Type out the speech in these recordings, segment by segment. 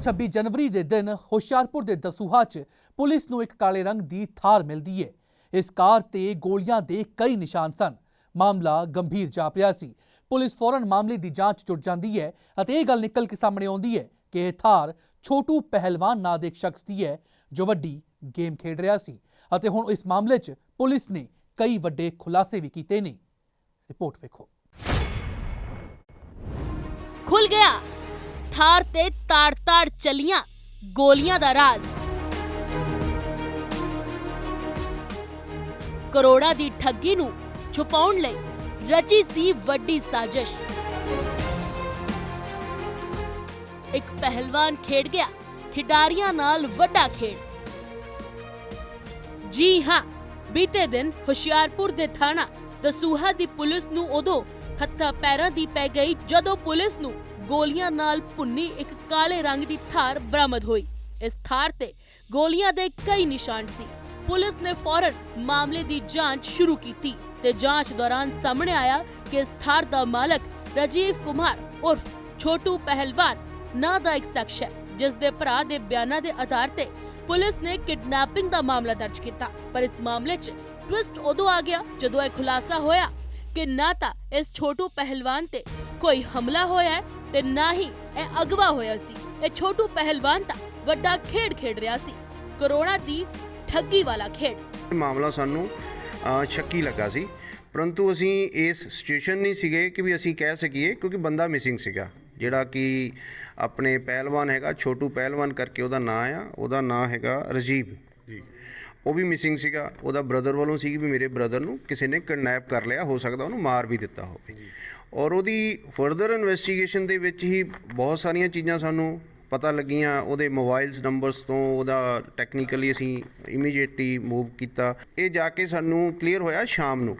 26 ਜਨਵਰੀ ਦੇ ਦਿਨ ਹੁਸ਼ਿਆਰਪੁਰ ਦੇ ਦਸੂਹਾ 'ਚ ਪੁਲਿਸ ਨੂੰ ਇੱਕ ਕਾਲੇ ਰੰਗ ਦੀ ਥਾਰ ਮਿਲਦੀ ਹੈ ਇਸ ਕਾਰ ਤੇ ਗੋਲੀਆਂ ਦੇ ਕਈ ਨਿਸ਼ਾਨ ਸਨ। ਮਾਮਲਾ ਗੰਭੀਰ ਜਾਪਿਆ ਸੀ। ਪੁਲਿਸ ਫੌਰਨ ਮਾਮਲੇ ਦੀ ਜਾਂਚ ਜੁੜ ਜਾਂਦੀ ਹੈ ਅਤੇ ਇਹ ਗੱਲ ਨਿਕਲ ਕੇ ਸਾਹਮਣੇ ਆਉਂਦੀ ਹੈ ਕਿ ਇਹ ਥਾਰ ਛੋਟੂ ਪਹਿਲਵਾਨ ਨਾਂ ਦੇ ਇੱਕ ਸ਼ਖਸ ਦੀ ਹੈ ਜੋ ਵੱਡੀ ਗੇਮ ਖੇਡ ਰਿਹਾ ਸੀ ਅਤੇ ਹੁਣ ਇਸ ਮਾਮਲੇ 'ਚ ਪੁਲਿਸ ਨੇ ਕਈ ਵੱਡੇ ਖੁਲਾਸੇ ਵੀ ਕੀਤੇ ਨੇ। ਰਿਪੋਰਟ ਵੇਖੋ। ਖੁੱਲ ਗਿਆ। ਥਾਰ ਤੇ ਤਾੜ-ਤਾੜ ਚਲੀਆਂ ਗੋਲੀਆਂ ਦਾ ਰਾਜ਼। ਕਰੋੜਾਂ ਦੀ ਠੱਗੀ ਨੂੰ ਛੁਪਾਉਣ ਲਈ ਰਚੀ ਸੀ ਵੱਡੀ ਸਾਜ਼ਿਸ਼। ਇੱਕ ਪਹਿਲਵਾਨ ਖੇਡ ਗਿਆ, ਖਿਡਾਰੀਆਂ ਨਾਲ ਵੱਡਾ ਖੇਡ। ਜੀ ਹਾਂ, ਬੀਤੇ ਦਿਨ ਹੁਸ਼ਿਆਰਪੁਰ ਦੇ ਥਾਣਾ ਦਸੂਹਾ ਦੀ ਪੁਲਿਸ ਨੂੰ ਉਦੋਂ ਹੱਥਾਂ ਪੈਰਾਂ ਦੀ ਪੈ ਗਈ ਜਦੋਂ ਪੁਲਿਸ ਨੂੰ ਗੋਲੀਆਂ ਨਾਲ ਭੁੰਨੀ ਇੱਕ ਕਾਲੇ ਰੰਗ ਦੀ ਥਾਰ ਬਰਾਮਦ ਹੋਈ। ਇਸ ਥਾਰ ਤੇ ਗੋਲੀਆਂ ਦੇ ਕਈ ਨਿਸ਼ਾਨ ਸੀ। ਪੁਲਿਸ ਨੇ ਫੌਰਨ ਮਾਮਲੇ ਦੀ ਜਾਂਚ ਸ਼ੁਰੂ ਕੀਤੀ ਤੇ ਜਾਂਚ ਦੌਰਾਨ ਸਾਹਮਣੇ ਆਇਆ ਕਿ ਇਸ ਥਾਰ ਦਾ ਮਾਲਕ ਰਾਜੀਵ ਕੁਮਾਰ ਉਰਫ ਛੋਟੂ ਪਹਿਲਵਾਨ ਨਾਂ ਦਾ ਇੱਕ ਸ਼ਖਸ ਹੈ, ਜਿਸ ਦੇ ਭਰਾ ਦੇ ਬਿਆਨਾਂ ਦੇ ਆਧਾਰ ਤੇ ਪੁਲਿਸ ਨੇ ਕਿਡਨੈਪਿੰਗ ਦਾ ਮਾਮਲਾ ਦਰਜ ਕੀਤਾ। ਪਰ ਇਸ ਮਾਮਲੇ 'ਚ ਟਵਿਸਟ ਉਦੋਂ ਆ ਗਿਆ ਜਦੋਂ ਇਹ ਖੁਲਾਸਾ ਹੋਇਆ ਕਿ ਨਾ ਤਾਂ ਇਸ ਛੋਟੂ ਪਹਿਲਵਾਨ ਤੇ ਕੋਈ ਹਮਲਾ ਹੋਇਆ ਹੈ ਤੇ ਨਾ ਹੀ ਇਹ ਅਗਵਾ ਹੋਇਆ ਸੀ। ਇਹ ਛੋਟੂ ਪਹਿਲਵਾਨ ਤਾਂ ਵੱਡਾ ਖੇਡ ਖੇਡ ਰਿਹਾ ਸੀ। ਕਰੋੜਾਂ ਦੀ ਠੱਗੀ ਵਾਲਾ ਖੇਡ। ਮਾਮਲਾ ਸਾਨੂੰ ਅ, ਸ਼ੱਕੀ ਲੱਗਾ ਸੀ। ਪਰੰਤੂ ਅਸੀਂ ਇਸ ਸਿਚੁਏਸ਼ਨ ਨਹੀਂ ਸੀਗੇ ਕਿ ਵੀ ਅਸੀਂ ਕਹਿ ਸਕੀਏ ਕਿਉਂਕਿ ਬੰਦਾ ਮਿਸਿੰਗ ਸੀਗਾ। ਜਿਹੜਾ ਕਿ ਆਪਣੇ ਪਹਿਲਵਾਨ ਹੈਗਾ ਛੋਟੂ ਪਹਿਲਵਾਨ ਕਰਕੇ ਉਹਦਾ ਨਾਂ ਆ ਉਹਦਾ ਨਾਂ ਹੈਗਾ ਰਜੀਵ। ਜੀ। ਉਹ ਵੀ ਮਿਸਿੰਗ ਸੀਗਾ ਉਹਦਾ ਬ੍ਰਦਰ ਵੱਲੋਂ ਸੀ ਵੀ ਮੇਰੇ ਬ੍ਰਦਰ ਨੂੰ ਕਿਸੇ ਨੇ ਕਿਡਨੈਪ ਕਰ ਲਿਆ ਹੋ ਸਕਦਾ ਉਹਨੂੰ ਮਾਰ ਵੀ ਦਿੱਤਾ ਹੋਵੇ। ਔਰ ਉਹਦੀ ਫਰਦਰ ਇਨਵੈਸਟੀਗੇਸ਼ਨ ਦੇ ਵਿੱਚ ਹੀ ਬਹੁਤ ਸਾਰੀਆਂ ਚੀਜ਼ਾਂ ਸਾਨੂੰ ਪਤਾ ਲੱਗੀਆਂ ਉਹਦੇ ਮੋਬਾਈਲਸ ਨੰਬਰਸ ਤੋਂ ਉਹਦਾ ਟੈਕਨੀਕਲੀ ਅਸੀਂ ਇਮੀਡੀਏਟਲੀ ਮੂਵ ਕੀਤਾ। ਇਹ ਜਾ ਕੇ ਸਾਨੂੰ ਕਲੀਅਰ ਹੋਇਆ ਸ਼ਾਮ ਨੂੰ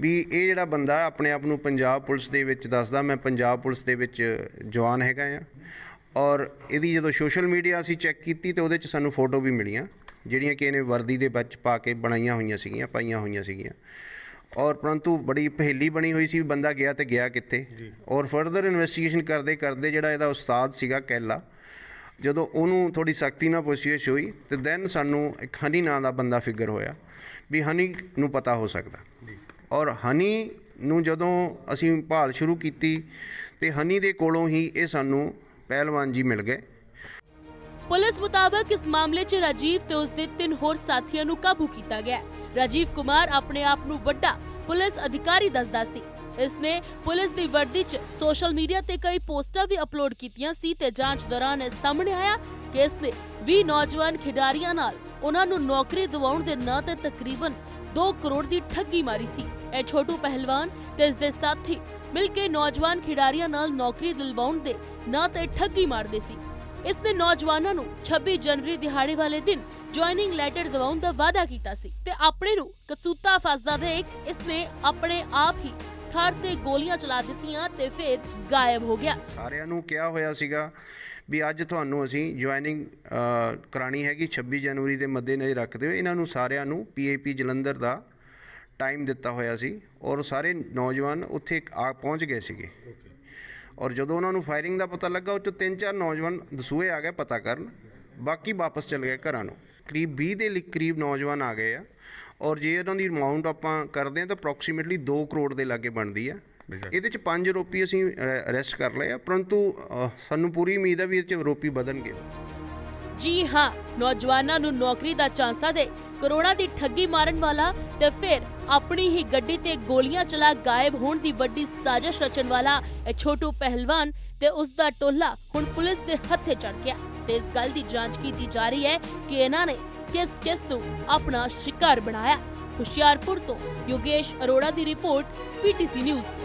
ਵੀ ਇਹ ਜਿਹੜਾ ਬੰਦਾ ਆਪਣੇ ਆਪ ਨੂੰ ਪੰਜਾਬ ਪੁਲਿਸ ਦੇ ਵਿੱਚ ਦੱਸਦਾ ਮੈਂ ਪੰਜਾਬ ਪੁਲਿਸ ਦੇ ਵਿੱਚ ਜਵਾਨ ਹੈਗਾ ਆ। ਔਰ ਇਹਦੀ ਜਦੋਂ ਸੋਸ਼ਲ ਮੀਡੀਆ ਅਸੀਂ ਚੈੱਕ ਕੀਤੀ ਤੇ ਉਹਦੇ 'ਚ ਸਾਨੂੰ ਫੋਟੋ ਵੀ ਮਿਲੀਆਂ। ਜਿਹੜੀਆਂ ਕਿ ਇਹਨੇ ਵਰਦੀ ਦੇ ਵਿੱਚ ਪਾ ਕੇ ਬਣਾਈਆਂ ਹੋਈਆਂ ਸੀਗੀਆਂ ਪਾਈਆਂ ਹੋਈਆਂ ਸੀਗੀਆਂ। ਔਰ ਪਰੰਤੂ ਬੜੀ ਪਹਿਲੀ ਬਣੀ ਹੋਈ ਸੀ ਬੰਦਾ ਗਿਆ ਤੇ ਗਿਆ ਕਿੱਥੇ। ਔਰ ਫਰਦਰ ਇਨਵੈਸਟੀਗੇਸ਼ਨ ਕਰਦੇ ਕਰਦੇ ਜਿਹੜਾ ਇਹਦਾ ਉਸਤਾਦ ਸੀਗਾ ਕੈਲਾ ਜਦੋਂ ਉਹਨੂੰ ਥੋੜੀ ਸਖਤੀ ਨਾਲ ਪੁੱਛਗਿੱਛ ਹੋਈ ਤੇ ਦੈਨ ਸਾਨੂੰ ਇੱਕ ਹਨੀ ਨਾਂ ਦਾ ਬੰਦਾ ਫਿਗਰ ਹੋਇਆ ਵੀ ਹਨੀ ਨੂੰ ਪਤਾ ਹੋ ਸਕਦਾ। ਔਰ ਹਨੀ ਨੂੰ ਜਦੋਂ ਅਸੀਂ ਭਾਲ ਸ਼ੁਰੂ ਕੀਤੀ ਤੇ ਹਨੀ ਦੇ ਕੋਲੋਂ ਹੀ ਇਹ ਸਾਨੂੰ ਪਹਿਲਵਾਨ ਜੀ ਮਿਲ ਗਏ। ਪੁਲਿਸ ਮੁਤਾਬਕ ਇਸ ਮਾਮਲੇ 'ਚ ਰਾਜੀਵ ਤੇ ਉਸਦੇ ਤਿੰਨ ਹੋਰ ਸਾਥੀਆਂ ਨੂੰ ਕਾਬੂ ਕੀਤਾ ਗਿਆ। ਰਾਜੀਵ ਕੁਮਾਰ ਆਪਣੇ ਆਪ ਨੂੰ ਵੱਡਾ ਪੁਲਿਸ ਅਧਿਕਾਰੀ ਦੱਸਦਾ ਸੀ। ਇਸਨੇ ਪੁਲਿਸ ਦੀ ਵਰਦੀ 'ਚ ਸੋਸ਼ਲ ਮੀਡੀਆ ਤੇ ਕਈ ਪੋਸਟਾਂ ਵੀ ਅਪਲੋਡ ਕੀਤੀਆਂ ਸੀ ਤੇ ਜਾਂਚ ਦੌਰਾਨ ਇਹ ਸਾਹਮਣੇ ਆਇਆ ਕਿ ਇਸਨੇ 20 ਨੌਜਵਾਨ ਖਿਡਾਰੀਆਂ ਨਾਲ ਉਹਨਾਂ ਨੂੰ ਨੌਕਰੀ ਦਿਵਾਉਣ ਦੇ ਨਾਂ ਤੇ ਤਕਰੀਬਨ 2 ਕਰੋੜ ਦੀ ਠੱਗੀ ਮਾਰੀ ਸੀ। ਇਹ ਛੋਟੂ ਪਹਿਲਵਾਨ ਤੇ ਇਸ ਦੇ ਸਾਥੀ ਮਿਲ ਕੇ ਨੌਜਵਾਨ ਖਿਡਾਰੀਆਂ ਨਾਲ ਨੌਕਰੀ ਦਿਲਵਾਉਣ ਦੇ ਨਾਂ ਤੇ ਠੱਗੀ ਮਾਰਦੇ ਸੀ। ਇਸ ਨੇ ਨੌਜਵਾਨਾਂ ਨੂੰ 26 ਜਨਵਰੀ ਦਿਹਾੜੇ ਵਾਲੇ ਦਿਨ ਜੁਆਇਨਿੰਗ ਲੈਟਰ ਦਿਵਾਉਣ ਦਾ ਵਾਅਦਾ ਕੀਤਾ ਸੀ ਤੇ ਆਪਣੇ ਨੂੰ ਕਸੂਤਾ ਫਸਦਾ ਦੇਖ ਇਸ ਨੇ ਆਪਣੇ ਆਪ ਹੀ ਥਰ ਤੇ ਗੋਲੀਆਂ ਚਲਾ ਦਿੱਤੀਆਂ ਤੇ ਫਿਰ ਗਾਇਬ ਹੋ ਗਿਆ। ਸਾਰਿਆਂ ਨੂੰ ਕਿਹਾ ਹੋਇਆ ਸੀਗਾ ਵੀ ਅੱਜ ਤੁਹਾਨੂੰ ਅਸੀਂ ਜੁਆਇਨਿੰਗ ਕਰਾਣੀ ਹੈਗੀ 26 ਜਨਵਰੀ ਦੇ ਮੱਦੇਨਜ਼ਰ ਰੱਖਦੇ ਹੋਏ ਇਹਨਾਂ ਨੂੰ ਸਾਰਿਆਂ ਨੂੰ ਪੀਏਪੀ ਜਲੰਧਰ ਦਾ ਟਾਈਮ ਦਿੱਤਾ ਹੋਇਆ ਸੀ ਔਰ ਸਾਰੇ ਨੌਜਵਾਨ ਉੱਥੇ ਆ ਪਹੁੰਚ ਗਏ ਸੀਗੇ। ਔਰ ਜਦੋਂ ਉਹਨਾਂ ਨੂੰ ਫਾਇਰਿੰਗ ਦਾ ਪਤਾ ਲੱਗਾ ਉਹ ਚੋਂ ਤਿੰਨ ਚਾਰ ਨੌਜਵਾਨ ਦਸੂਏ ਆ ਗਏ ਪਤਾ ਕਰਨ। ਬਾਕੀ ਵਾਪਸ ਚਲੇ ਗਏ ਘਰਾਂ ਨੂੰ। ਕਰੀਬ 20 ਦੇ ਕਰੀਬ ਨੌਜਵਾਨ ਆ ਗਏ ਆ। ਔਰ ਜੇ ਇਹਨਾਂ ਦੀ ਅਮਾਉਂਟ ਆਪਾਂ ਕਰਦੇ ਆ ਤਾਂ ਅਪਰੋਕਸੀਮੇਟਲੀ 2 ਕਰੋੜ ਦੇ ਲਾਗੇ ਬਣਦੀ ਆ। ਇਹਦੇ ਚ 5 ਰੋਪੀ ਅਸੀਂ ਅਰੈਸਟ ਕਰ ਲਏ ਆ। ਪਰੰਤੂ ਸਾਨੂੰ ਪੂਰੀ ਉਮੀਦ ਆ ਵੀ ਇਹਦੇ ਚ ਰੋਪੀ ਵਧਣਗੇ। ਜੀ ਹਾਂ, ਨੌਜਵਾਨਾਂ ਨੂੰ ਨੌਕਰੀ ਦਾ ਚਾਂਸਾ ਦੇ ਕਰੋੜਾਂ ਦੀ ਠੱਗੀ ਮਾਰਨ ਵਾਲਾ ਤੇ ਫਿਰ ਆਪਣੀ ਹੀ ਗੱਡੀ ਤੇ ਗੋਲੀਆਂ ਚਲਾ ਗਾਇਬ ਹੋਣ ਦੀ ਵੱਡੀ ਸਾਜ਼ਿਸ਼ ਰਚਣ ਵਾਲਾ ਇਹ ਛੋਟੂ ਪਹਿਲਵਾਨ ਤੇ ਉਸ ਦਾ ਟੋਲਾ ਹੁਣ ਪੁਲਿਸ ਦੇ ਹੱਥੇ ਚੜ ਗਿਆ ਤੇ ਇਸ ਗੱਲ ਦੀ ਜਾਂਚ ਕੀਤੀ ਜਾ ਰਹੀ ਹੈ ਕਿ ਇਹਨਾਂ ਨੇ ਕਿਸ ਕਿਸ ਨੂੰ ਆਪਣਾ ਸ਼ਿਕਾਰ ਬਣਾਇਆ। ਹੁਸ਼ਿਆਰਪੁਰ ਤੋਂ ਯੋਗੇਸ਼ ਅਰੋੜਾ ਦੀ ਰਿਪੋਰਟ ਪੀਟੀਸੀ ਨਿਊਜ਼।